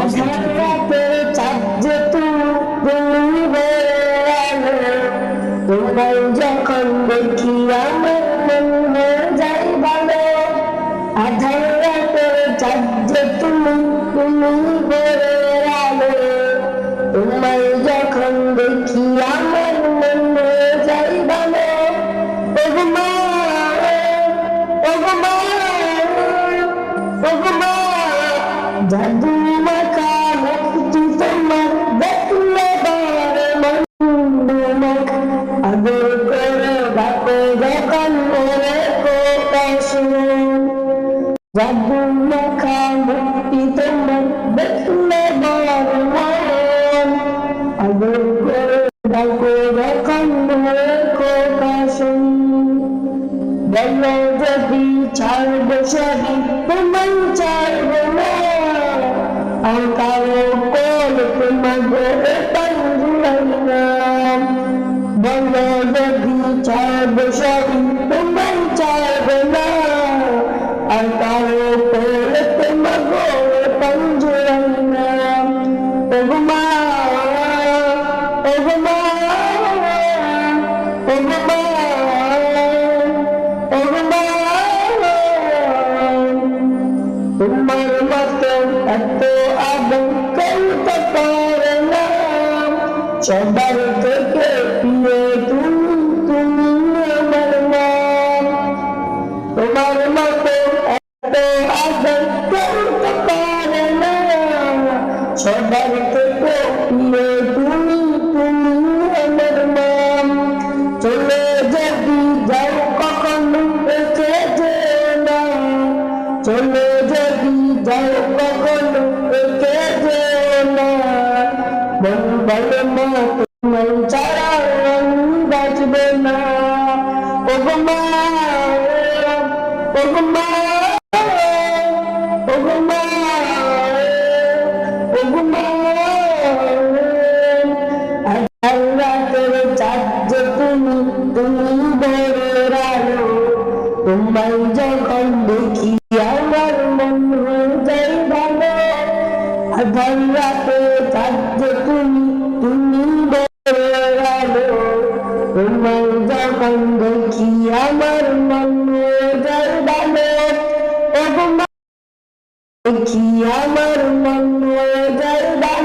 আধার রাতে চাঁদ যে জাদু মাখা মুক্তি তোমার দেখলে তোমার মতো এত আদর না সবার থেকে প্রিয় তুমি তুমি আমার নাম তোমার মতো এত আদর করতে পারে না। সবার থেকে প্রিয় তুমি তুমি আমার নাম চলে যদি যাও কখনো রেখে যেও না। চলে যদি যাও কখনো বলে না তোমায় ছাড়া আমি বাঁচবে না। মা ওগো মা মা ওগো মা। তুমি তুমি বড় আলো তোমায় যখন দেখি আমার মন হয়ে যায় ভালো। রাতে তুমি তুমি বড় আলো তোমায় যখন দেখি আমার মন যায় ভালো দেখি আমার মন যায় ভালো